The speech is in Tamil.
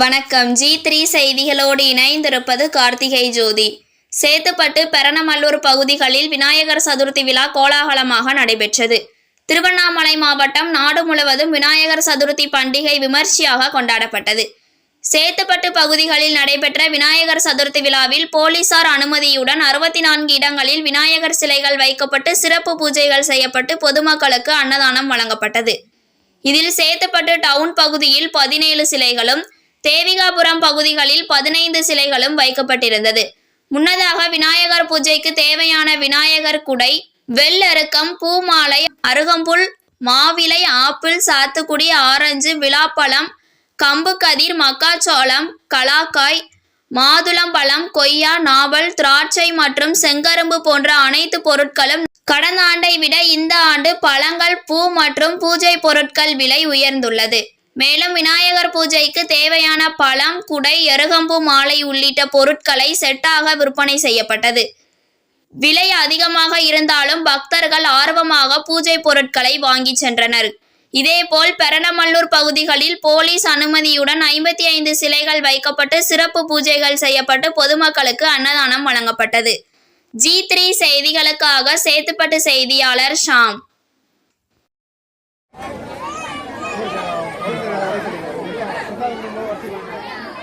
வணக்கம். ஜி த்ரீ செய்திகளோடு இணைந்திருப்பது கார்த்திகை ஜோதி. சேத்துப்பட்டு பெரணமல்லூர் பகுதிகளில் விநாயகர் சதுர்த்தி விழா கோலாகலமாக நடைபெற்றது. திருவண்ணாமலை மாவட்டம் நாடு முழுவதும் விநாயகர் சதுர்த்தி பண்டிகை விமர்சையாக கொண்டாடப்பட்டது. சேத்துப்பட்டு பகுதிகளில் நடைபெற்ற விநாயகர் சதுர்த்தி விழாவில் போலீசார் அனுமதியுடன் அறுபத்தி நான்கு இடங்களில் விநாயகர் சிலைகள் வைக்கப்பட்டு சிறப்பு பூஜைகள் செய்யப்பட்டு பொதுமக்களுக்கு அன்னதானம் வழங்கப்பட்டது. இதில் சேத்துப்பட்டு டவுன் பகுதியில் பதினேழு சிலைகளும் தேவிகாபுரம் பகுதிகளில் பதினைந்து சிலைகளும் வைக்கப்பட்டிருந்தது. முன்னதாக விநாயகர் பூஜைக்கு தேவையான விநாயகர் குடை வெள்ளருக்கம் பூமாலை அருகம்புல் மாவிலை ஆப்பிள் சாத்துக்குடி ஆரஞ்சு விழாப்பழம் கம்பு கதிர் மக்காச்சோளம் கலாக்காய் மாதுளம்பழம் கொய்யா நாவல் திராட்சை மற்றும் செங்கரும்பு போன்ற அனைத்து பொருட்களும் கடந்த ஆண்டை விட இந்த ஆண்டு பழங்கள் பூ மற்றும் பூஜை பொருட்கள் விலை உயர்ந்துள்ளது. மேலும் விநாயகர் பூஜைக்கு தேவையான பழம் குடை எருகம்பு மாலை உள்ளிட்ட பொருட்களை செட்டாக விற்பனை செய்யப்பட்டது. விலை அதிகமாக இருந்தாலும் பக்தர்கள் ஆர்வமாக பூஜை பொருட்களை வாங்கி சென்றனர். இதேபோல் பெரணமல்லூர் பகுதிகளில் போலீஸ் அனுமதியுடன் ஐம்பத்தி ஐந்து சிலைகள் வைக்கப்பட்டு சிறப்பு பூஜைகள் செய்யப்பட்டு பொதுமக்களுக்கு அன்னதானம் வழங்கப்பட்டது. ஜி த்ரீ செய்திகளுக்காக சேத்துப்பட்டு செய்தியாளர் ஷாம். よろしくお願いします。